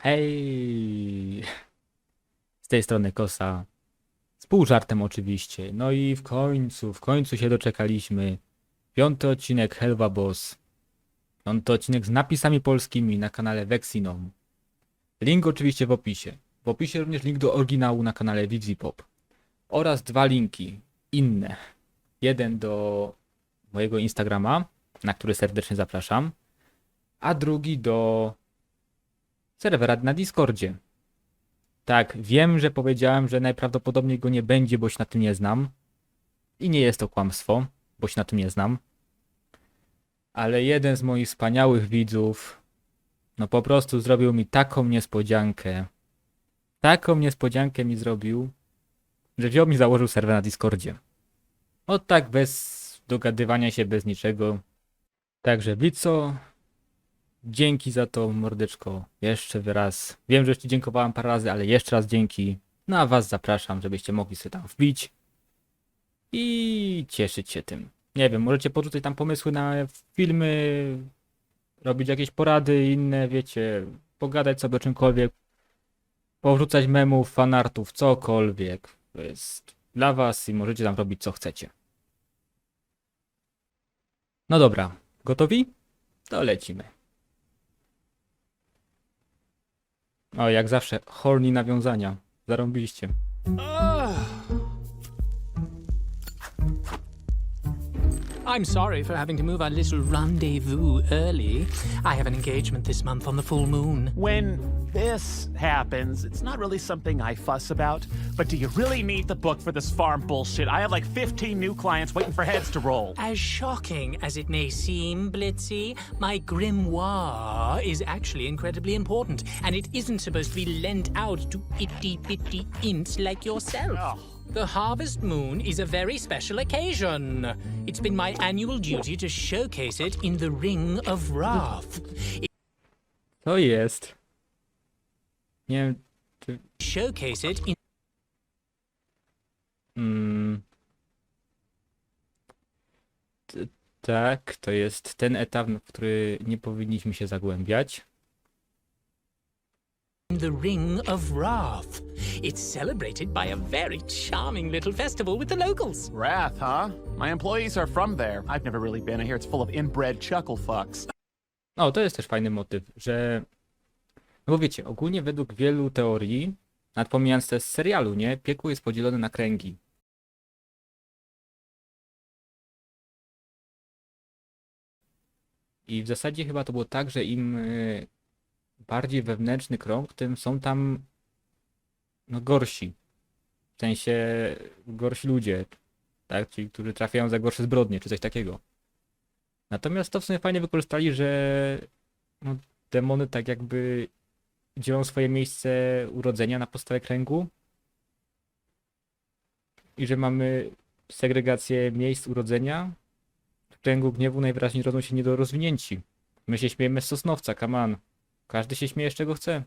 Hej! Z tej strony Kosa. Z pół żartem oczywiście. No i w końcu, w końcu się doczekaliśmy. Piąty odcinek Helva Boss. Piąty odcinek z napisami polskimi na kanale Vexinom. Link oczywiście w opisie. W opisie również link do oryginału na kanale Vivzipop. Oraz dwa linki inne. Jeden do mojego Instagrama, na który serdecznie zapraszam, a drugi do serwera na Discordzie. Tak, wiem, że powiedziałem, że najprawdopodobniej go nie będzie, bo się na tym nie znam. I nie jest to kłamstwo, bo się na tym nie znam. Ale jeden z moich wspaniałych widzów, no po prostu zrobił mi taką niespodziankę. Taką niespodziankę mi zrobił, że wziął mi założył serwer na Discordzie. O tak, bez dogadywania się, bez niczego. Także Blico, Dzięki za to, mordeczko. Jeszcze raz. Wiem, że już ci dziękowałem parę razy, ale jeszcze raz dzięki. No a was zapraszam, żebyście mogli sobie tam wbić i cieszyć się tym. Nie wiem, możecie porzucać tam pomysły na filmy, robić jakieś porady inne, wiecie, pogadać sobie o czymkolwiek, powrzucać memów, fanartów, cokolwiek. To jest dla was i możecie tam robić co chcecie. No dobra, gotowi? To lecimy. O, jak zawsze, horny nawiązania. Zarąbiliście. I'm sorry for having to move our little rendezvous early. I have an engagement this month on the full moon. When this happens, it's not really something I fuss about. But do you really need the book for this farm bullshit? I have like 15 new clients waiting for heads to roll. As shocking as it may seem, Blitzy, my grimoire is actually incredibly important, and it isn't supposed to be lent out to itty bitty imps like yourself. Oh. The Harvest Moon is a very special occasion. It's been my annual duty to showcase it in the Ring of Wrath. To jest. Nie wiem, czy... Showcase it in Mm, t- tak, to jest ten etap, w który nie powinniśmy się zagłębiać. The Ring of Wrath. It's celebrated by a very charming little festival with the locals. Wrath, huh? My employees are from there. I've never really been. I hear it's full of inbred chuckle fucks. O, to jest też fajny motyw, że. No bo wiecie, ogólnie według wielu teorii, nad pomijając te z serialu, nie? Piekło jest podzielone na kręgi. I w zasadzie chyba to było tak, że im y, bardziej wewnętrzny krąg, tym są tam no gorsi. W sensie gorsi ludzie, tak? Czyli którzy trafiają za gorsze zbrodnie, czy coś takiego. Natomiast to w sumie fajnie wykorzystali, że no, demony tak jakby dzielą swoje miejsce urodzenia na podstawie kręgu. I że mamy segregację miejsc urodzenia. W kręgu gniewu najwyraźniej rodzą się niedorozwinięci. My się śmiejemy z Sosnowca, kaman. Każdy się śmieje z czego chce.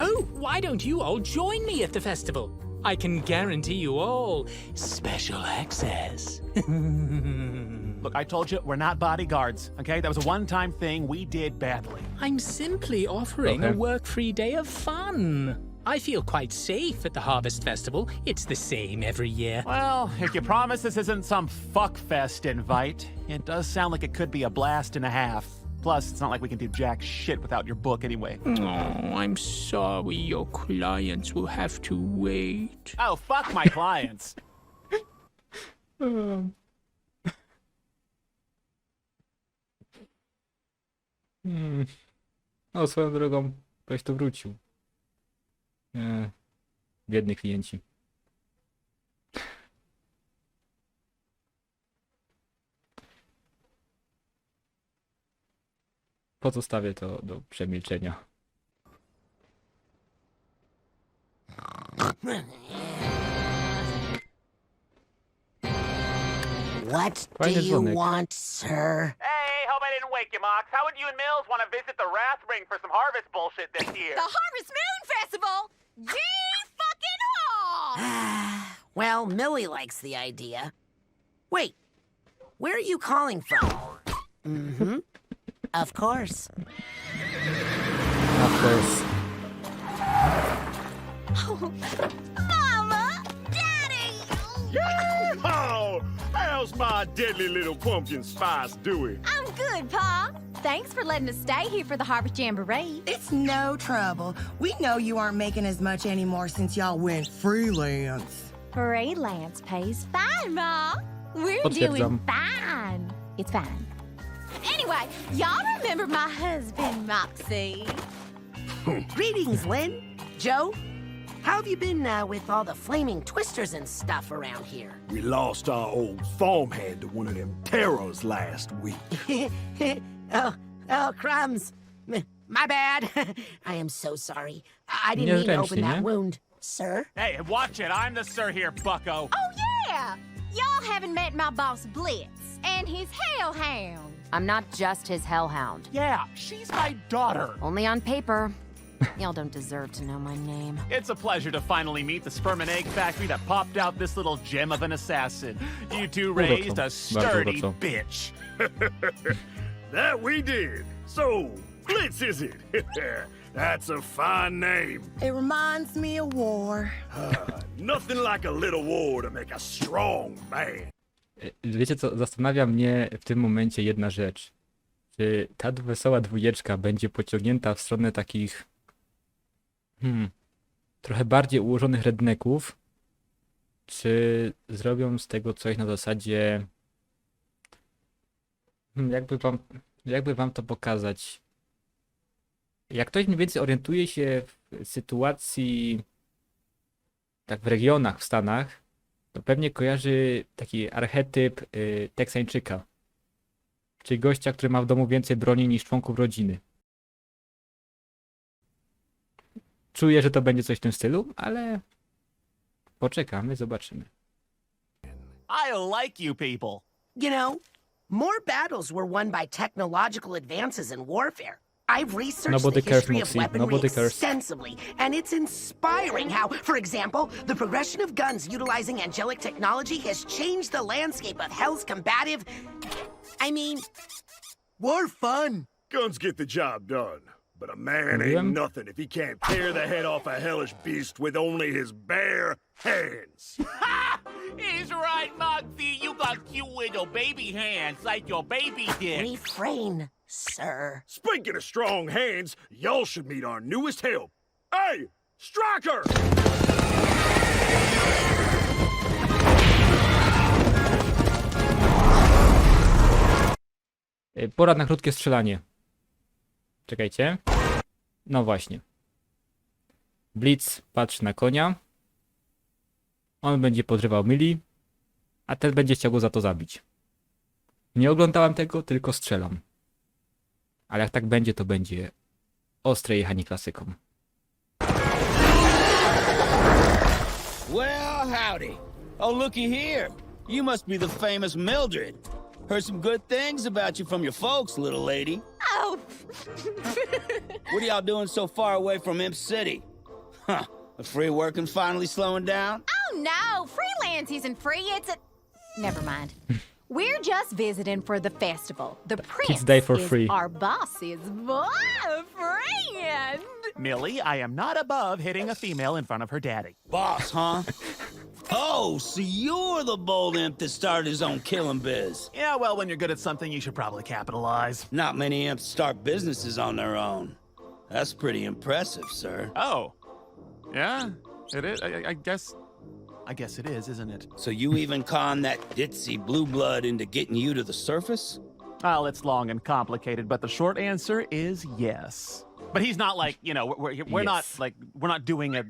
Oh, why don't you all join me at the festival? I can guarantee you all special access. Look, I told you, we're not bodyguards, okay? That was a one time thing we did badly. I'm simply offering a work free day of fun. I feel quite safe at the Harvest Festival. It's the same every year. Well, if you promise this isn't some fuckfest invite, it does sound like it could be a blast and a half. Plus, it's not like we can do jack shit without your book anyway. Oh, I'm sorry your clients will have to wait. Oh, fuck my clients. Hmm. No, swoją drogą, ktoś tu wrócił. Nie. Biedni klienci. Pozostawię to do przemilczenia. What do you dzwonek. want, sir? Hey, hope I didn't wake you, Mox. How would you and Mills want to visit the Wrath Ring for some harvest bullshit this year? The Harvest Moon Festival? Gee fucking haw! well, Millie likes the idea. Wait, where are you calling from? mm-hmm. Of course. Curse. Oh, Mama! Daddy! Oh, how's my deadly little pumpkin spice doing? I'm good, Pa. Thanks for letting us stay here for the Harvest Jamboree. It's no trouble. We know you aren't making as much anymore since y'all went freelance. Freelance pays fine, Ma. We're doing fine. It's fine. Anyway, y'all remember my husband, Moxie? Greetings, Lynn. Joe? How have you been uh, with all the flaming twisters and stuff around here? We lost our old farmhand to one of them terrors last week. oh, oh, crumbs. My bad. I am so sorry. I I didn't mean to open that nie? wound. Sir? Hey, watch it. I'm the sir here, bucko. Oh, yeah! Y'all haven't met my boss, Blitz, and his hellhound. I'm not just his hellhound. Yeah, she's my daughter. Only on paper. Y'all don't deserve to know my name. It's a pleasure to finally meet the sperm and egg factory that popped out this little gem of an assassin. You two raised a sturdy bitch. That we did. So, Blitz is it? That's a fine name. It reminds me of war. Uh, nothing like a little war to make a strong man. E, Wiecie co, zastanawia mnie w tym momencie jedna rzecz. Czy ta wesoła dwójeczka będzie pociągnięta w stronę takich hmm, trochę bardziej ułożonych redneków, czy zrobią z tego coś na zasadzie hmm, jakby wam, jakby wam to pokazać? Jak ktoś mniej więcej orientuje się w sytuacji tak w regionach w Stanach, to pewnie kojarzy taki archetyp y, Teksańczyka. Czyli gościa, który ma w domu więcej broni niż członków rodziny. Czuję, że to będzie coś w tym stylu, ale poczekamy, zobaczymy. I like you people. You know, more battles were won by technological advances in warfare. I've researched Nobody the cares, history of weaponry Nobody cares. extensively, and it's inspiring how, for example, the progression of guns utilizing angelic technology has changed the landscape of Hell's combative. I mean, war fun. Guns get the job done. But a man Mówiłem? ain't nothing if he can't tear the head off a hellish beast with only his bare hands. Ha! He's right, Moxie. You got cute little baby hands like your baby did. Refrain, sir. Speaking of strong hands, y'all should meet our newest help. Hey, Striker! Y, Pora na krótkie strzelanie. Czekajcie. No właśnie. Blitz patrzy na konia. On będzie podrywał Mili, a ten będzie chciał go za to zabić. Nie oglądałem tego, tylko strzelam. Ale jak tak będzie, to będzie ostre jechanie klasyką. Well, howdy. Oh, looky here. You must be the famous Mildred. Heard some good things about you from your folks, little lady. Oh, What are y'all doing so far away from Imp City? Huh. The free working finally slowing down? oh no! Freelance isn't free, it's a. Never mind. We're just visiting for the festival. The prince day for is free. our boss's boyfriend. Millie, I am not above hitting a female in front of her daddy. Boss, huh? oh, so you're the bold imp that started his own killing biz. Yeah, well, when you're good at something, you should probably capitalize. Not many imps start businesses on their own. That's pretty impressive, sir. Oh. Yeah, it is. I, I- I guess. I guess it is, isn't it? So you even conned that ditzy blue blood into getting you to the surface? Well, it's long and complicated, but the short answer is yes. But he's not like you know we're we're, we're not like we're not doing a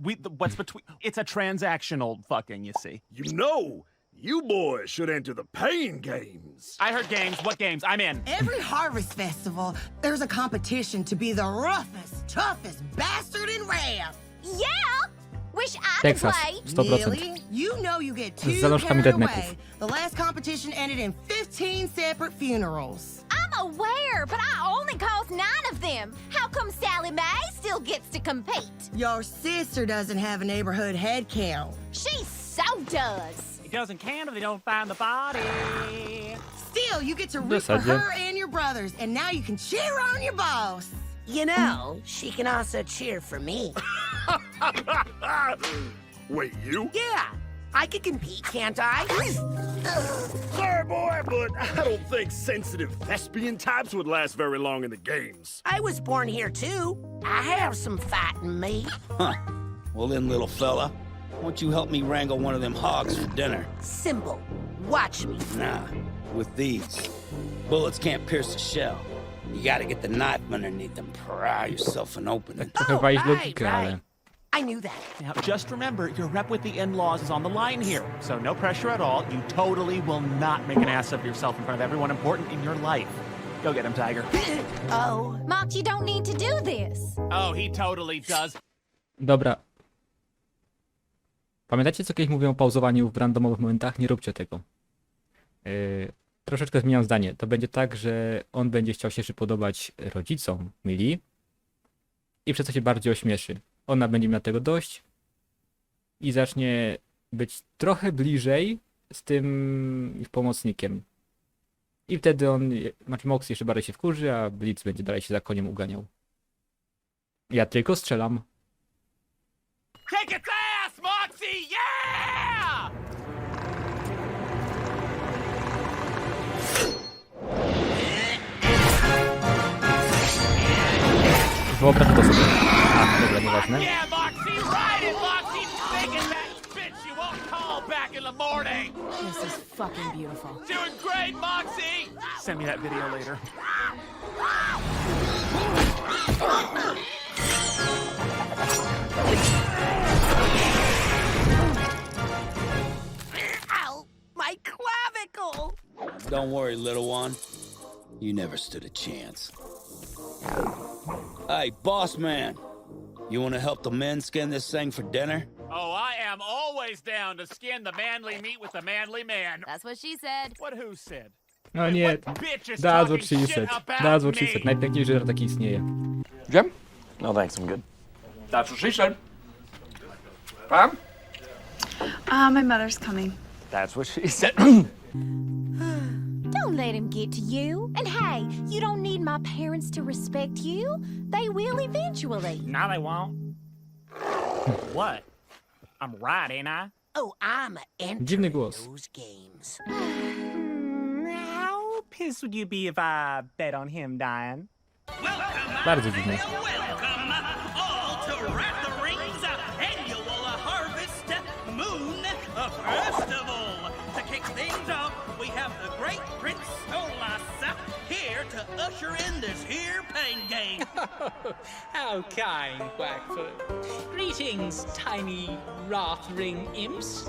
we what's between it's a transactional fucking you see. You know, you boys should enter the pain games. I heard games. What games? I'm in. Every harvest festival, there's a competition to be the roughest, toughest bastard in Wrath. Yeah! Wish I Texas. could play. 100%. Nearly, you know you get too zalążkami carried redneków. away. The last competition ended in 15 separate funerals. I'm aware, but I only caused nine of them. How come Sally Mae still gets to compete? Your sister doesn't have a neighborhood head count. She so does. It doesn't count if they don't find the body. Still, you get to root for zasadzie. her and your brothers, and now you can cheer on your boss. You know, she can also cheer for me. Wait, you? Yeah, I could compete, can't I? Sorry, boy, but I don't think sensitive thespian types would last very long in the games. I was born here too. I have some fight in me. Huh. Well then, little fella, won't you help me wrangle one of them hogs for dinner? Simple. Watch me. Nah, with these. Bullets can't pierce the shell. You gotta get the knife underneath them, pry yourself an opening. Trochę walić logikę, ale... I knew that. Now, just remember, your rep with the in-laws is on the line here, so no pressure at all. You totally will not make an ass of yourself in front of everyone important in your life. Go get him, Tiger. Oh, Mox, you don't need to do this. Oh, he totally does. Dobra. Pamiętacie, co kiedyś mówiłem o pauzowaniu w randomowych momentach? Nie róbcie tego. Yy, troszeczkę zmieniam zdanie. To będzie tak, że on będzie chciał się przypodobać rodzicom Mili i przez to się bardziej ośmieszy. Ona będzie miała tego dość i zacznie być trochę bliżej z tym ich pomocnikiem. I wtedy on, znaczy Mox jeszcze bardziej się wkurzy, a Blitz będzie dalej się za koniem uganiał. Ja tylko strzelam. Kick its ass, Moxie! Yeah! Won't call back in the morning! This is fucking beautiful. Doing great, Moxie! Send me that video later. ow! My clavicle! Don't worry, little one. You never stood a chance. Hey, boss man. You wanna help the men skin this thing for dinner? Oh, I am always down to skin the manly meat with the manly man. That's what she said. What who said? No nie, What bitch is that's what she said. about That's what she me? said. Najpiękniejszy żart jaki istnieje. Jim? No thanks, I'm good. That's what she said. Pam? Uh, my mother's coming. That's what she said. Don't let him get to you. And hey, you don't need my parents to respect you. They will eventually. No, they won't. what? I'm right, ain't I? Oh, I'm entering Dziwny głos. those games. How pissed would you be if I bet on him dying? Bardzo dziwny. Welcome usher in this here pain game. How kind, Blackfoot. Greetings, tiny Wrathring imps.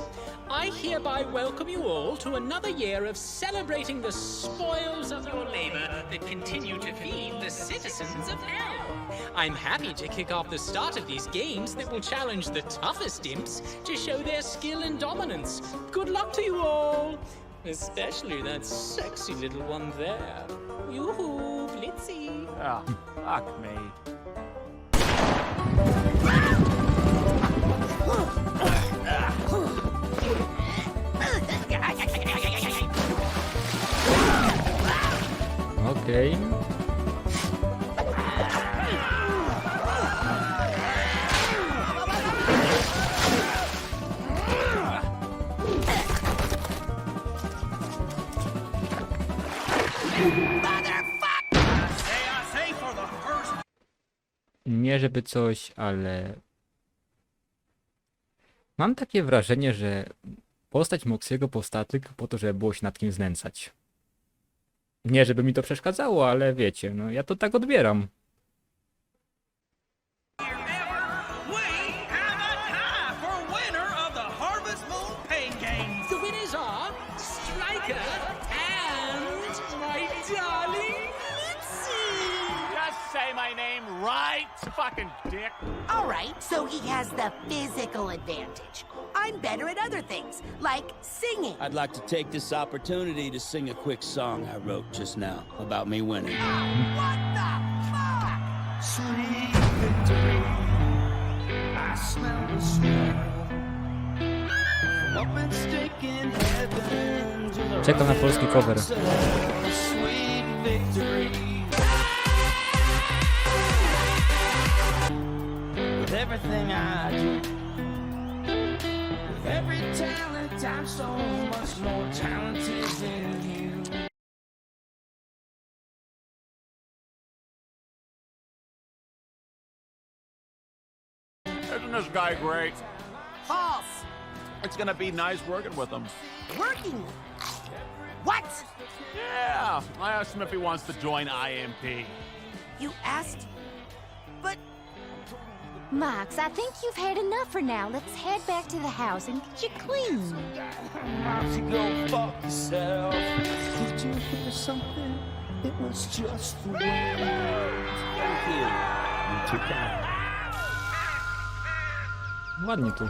I hereby welcome you all to another year of celebrating the spoils of your labor that continue to feed the citizens of Hell. I'm happy to kick off the start of these games that will challenge the toughest imps to show their skill and dominance. Good luck to you all! Especially that sexy little one there. Yoo-hoo, Blitzy! Oh, fuck me. Okej. Nie żeby coś, ale... Mam takie wrażenie, że postać Moxiego powstała tylko po to, żeby było się nad kim znęcać. Nie, żeby mi to przeszkadzało, ale wiecie, no ja to tak odbieram. Fucking dick. All right, so he has the physical advantage. I'm better at other things, like singing. I'd like to take this opportunity to sing a quick song I wrote just now about me winning. What the fuck? Sweet victory, I smell the smell. Up and stick in heaven Czekam na polski cover. This guy great? False. It's gonna be nice working with him. Working. What? Yeah, I asked him if he wants to join IMP. You asked? But Max, I think you've had enough for now. Let's head back to the house and get you clean. Mousy, go fuck yourself. Did you hear something? It was just the wind. Thank you. You took that. Ładnie tu.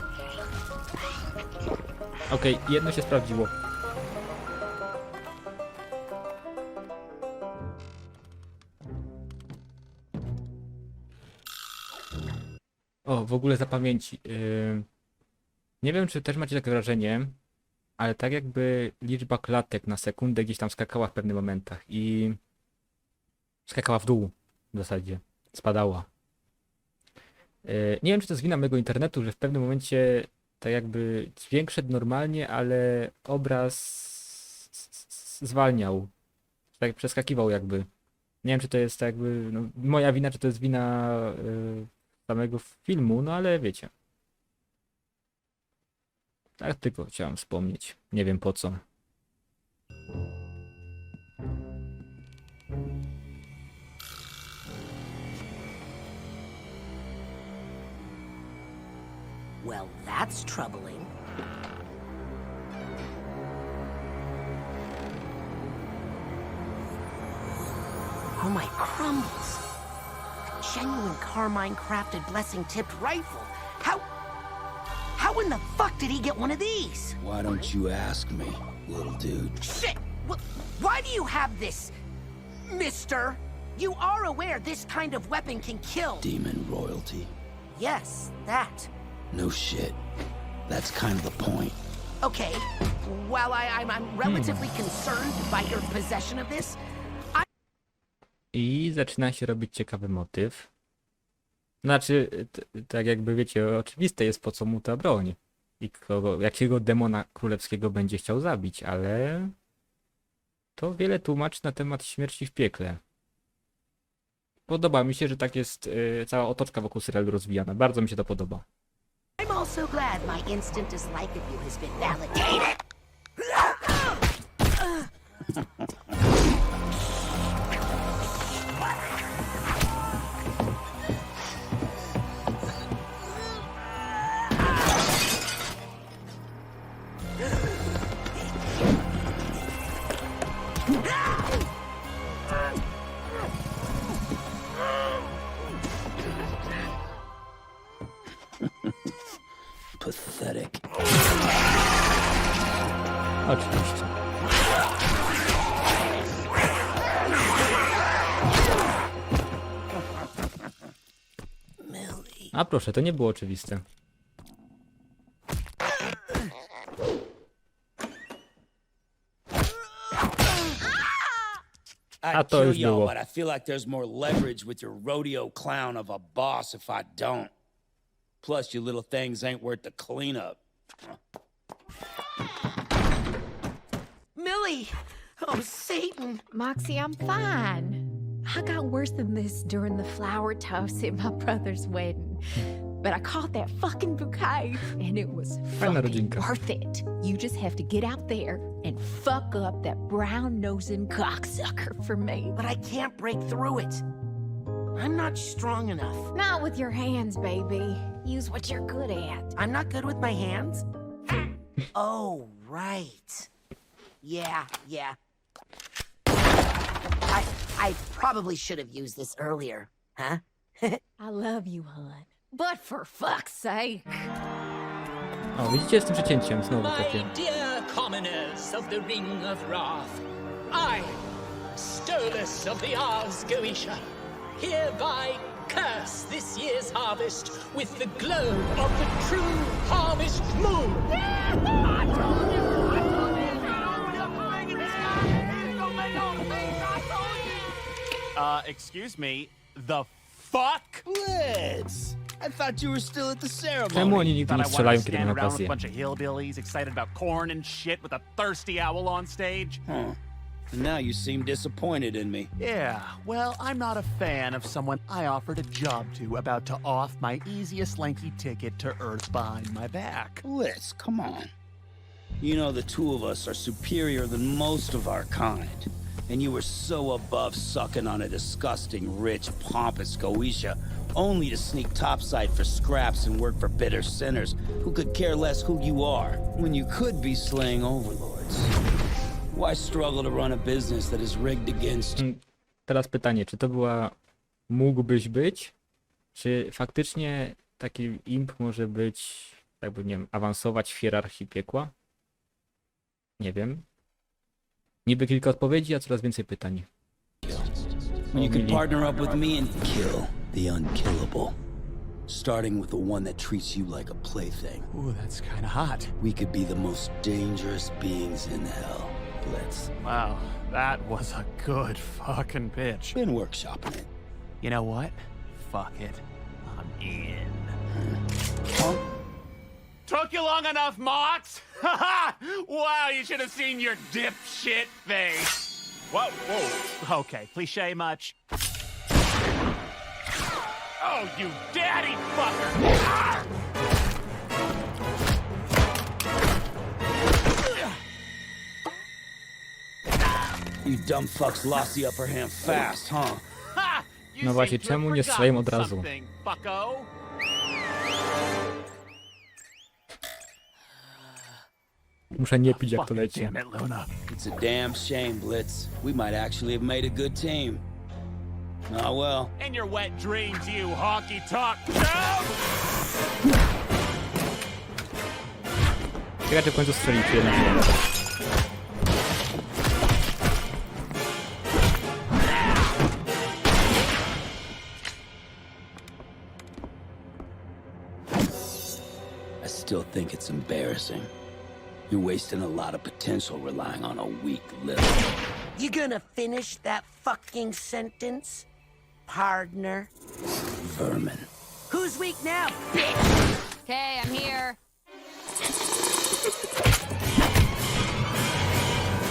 Okej, jedno się sprawdziło. O, w ogóle za pamięci. Yy... Nie wiem, czy też macie takie wrażenie, ale tak jakby liczba klatek na sekundę gdzieś tam skakała w pewnych momentach i skakała w dół w zasadzie. Spadała. Yy, Nie wiem, czy to jest wina mojego internetu, że w pewnym momencie tak jakby dźwięk normalnie, ale obraz zwalniał. Tak przeskakiwał jakby. Nie wiem, czy to jest tak jakby no, moja wina, czy to jest wina yy, samego filmu, no ale wiecie. Tak tylko chciałem wspomnieć. Nie wiem po co. well, that's troubling. Oh my crumbles. A genuine Carmine crafted blessing tipped rifle. How How in the fuck did he get one of these? Why don't you ask me, little dude? Shit! Why do you have this, mister? You are aware this kind of weapon can kill. Demon royalty. Yes, that. No shit. That's kind of the point. Okay. While I, I'm, I'm relatively concerned by your possession of this, I zaczyna się robić ciekawy motyw. Znaczy, t- tak jakby wiecie, oczywiste jest po co mu ta broń. I kogo, jakiego demona królewskiego będzie chciał zabić, ale to wiele tłumaczy na temat śmierci w piekle. Podoba mi się, że tak jest y, cała otoczka wokół serialu rozwijana. Bardzo mi się to podoba. I'm also glad my instant dislike of you has been validated. Pathetic. Oczywiście. A proszę, to nie było oczywiste. A to już było. I feel like there's more leverage with your rodeo clown of a boss if I don't. Plus, you little things ain't worth the cleanup. Millie! Oh, Satan! Moxie, I'm fine. I got worse than this during the flower toss at my brother's wedding. But I caught that fucking bouquet, and it was Fajna fucking worth it. You just have to get out there and fuck up that brown-nosing cocksucker for me. But I can't break through it. I'm not strong enough. Not with your hands, baby. Use what you're good at. I'm not good with my hands? oh, right. Yeah, yeah. I I probably should have used this earlier, huh? I love you, hun. But for fuck's sake. O, widzicie z tym przecięciem znowu My takie. dear commoners of the Ring of Wrath, I, Stolas of the Ars Goetia, hereby curse this year's harvest with the glow of the true harvest moon. Uh, excuse me, the fuck? Blitz! I thought you were still at the ceremony. Czemu oni nigdy Thought nie I strzelają, wanted to kiedy stand mają around with a okazję? bunch of hillbillies excited about corn and shit with a thirsty owl on stage? Huh. Now you seem disappointed in me. Yeah, well, I'm not a fan of someone I offered a job to about to off my easiest lanky ticket to Earth behind my back. Liz, come on. You know the two of us are superior than most of our kind. And you were so above sucking on a disgusting, rich, pompous Goetia, only to sneak topside for scraps and work for bitter sinners who could care less who you are, when you could be slaying overlords. Why struggle to run a business that is rigged against you? Mm, Teraz pytanie, czy to była mógłbyś być? Czy faktycznie taki imp może być, jakby nie wiem, awansować w hierarchii piekła? Nie wiem. Niby kilka odpowiedzi, a coraz więcej pytań. When you could partner up with me and kill the unkillable. Starting with the one that treats you like a plaything. Ooh, that's kind of hot. We could be the most dangerous beings in hell. Blitz. Wow, that was a good fucking pitch. Been workshopping it. You know what? Fuck it. I'm in. Huh? Took you long enough, Mox? wow, you should have seen your dipshit face. Whoa, whoa. Okay, cliche much? Oh, you daddy fucker! Arr! You dumb fucks lost the upper hand fast, huh? No właśnie, czemu nie strzelają od razu? Muszę nie pić jak to leci. It's a damn shame, Blitz. We might actually have made a good team. Ah, well. In your wet dreams, you tonk. No! Ciekawe, czy w końcu strzeli czy think it's embarrassing. You're wasting a lot of potential relying on a weak liver. You gonna finish that fucking sentence? Partner. Vermin. Who's weak now, bitch? Okay, I'm here.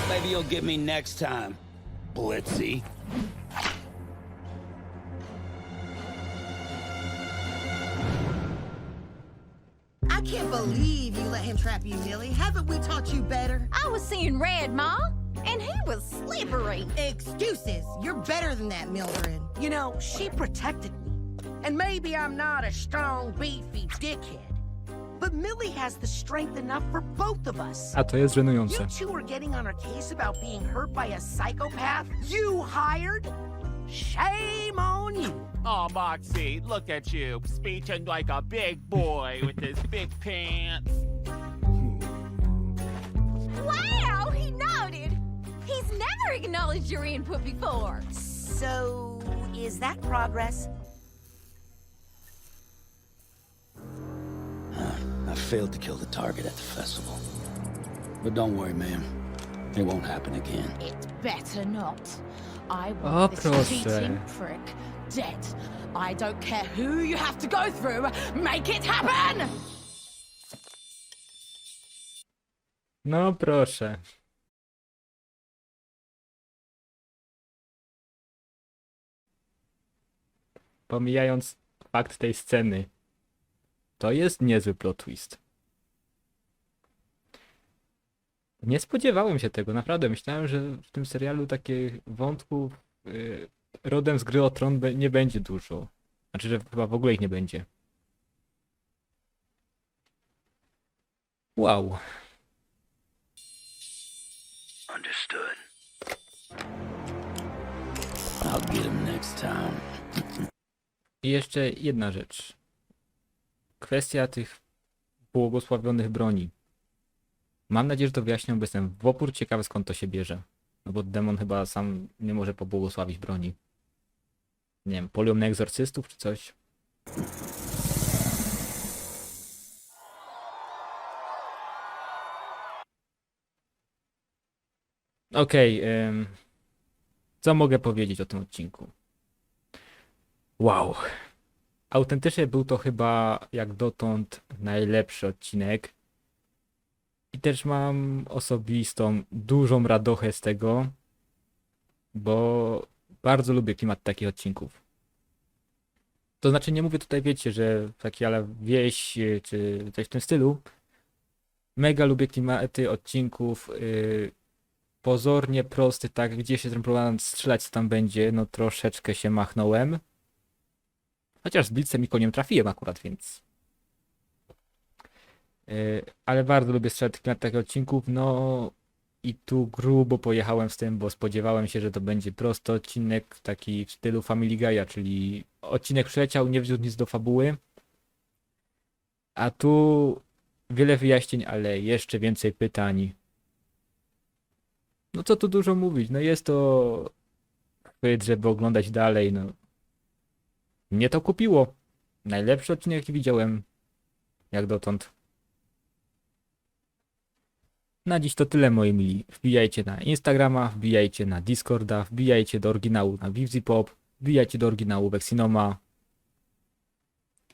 Maybe you'll get me next time, Blitzy. Can't believe you let him trap you, Millie. Haven't we taught you better? I was seeing red, Ma, and he was slippery. Excuses. You're better than that, Mildred. You know, she protected me. And maybe I'm not a strong, beefy dickhead. But Millie has the strength enough for both of us. A to jest żenujące. You two are getting on her case about being hurt by a psychopath you hired? Shame on you. Oh, Moxie, look at you, speeching like a big boy with his big pants. Wow, he nodded. He's never acknowledged your input before. So, is that progress? I failed to kill the target at the festival. But don't worry, ma'am. It won't happen again. It better not. I want this proszę. cheating eh? prick dead. I don't care who you have to go through. Make it happen! No proszę. Pomijając fakt tej sceny, to jest niezły plot twist. Nie spodziewałem się tego, naprawdę. Myślałem, że w tym serialu takich wątków y, rodem z gry o tron be- nie będzie dużo. Znaczy, że chyba w ogóle ich nie będzie. Wow. Understood. I'll get him next time. I jeszcze jedna rzecz. Kwestia tych błogosławionych broni. Mam nadzieję, że to wyjaśnią, bo jestem w opór ciekawy skąd to się bierze. No bo demon chyba sam nie może pobłogosławić broni. Nie wiem, polią na egzorcystów czy coś. Okej, em, co mogę powiedzieć o tym odcinku? Wow. autentycznie był to chyba jak dotąd najlepszy odcinek. I też mam osobistą dużą radochę z tego, bo bardzo lubię klimat takich odcinków. To znaczy nie mówię tutaj, wiecie, że taki ale wieś y, czy coś w tym stylu. Mega lubię klimaty odcinków. Yy, pozornie prosty, tak, gdzie się próbowałem strzelać, co tam będzie, no troszeczkę się machnąłem. Chociaż z blitzem i koniem trafiłem akurat, więc. Yy, ale bardzo lubię strzelać klimat takich odcinków, no i tu grubo pojechałem z tym, bo spodziewałem się, że to będzie prosty odcinek, taki w stylu Family Guy'a, czyli odcinek przyleciał, nie wziął nic do fabuły. A tu wiele wyjaśnień, ale jeszcze więcej pytań. No co tu dużo mówić, no jest to chwyt, żeby oglądać dalej, no. Mnie to kupiło. Najlepszy odcinek, jaki widziałem, jak dotąd. Na dziś to tyle, moi mili. Wbijajcie na Instagrama, wbijajcie na Discorda, wbijajcie do oryginału na Vivzipop, wbijajcie do oryginału Vexinoma.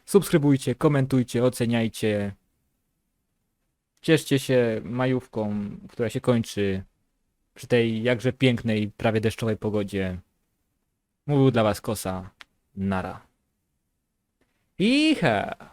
Subskrybujcie, komentujcie, oceniajcie. Cieszcie się majówką, która się kończy przy tej jakże pięknej, prawie deszczowej pogodzie. Mówił dla was Kosa. Nara. Iha!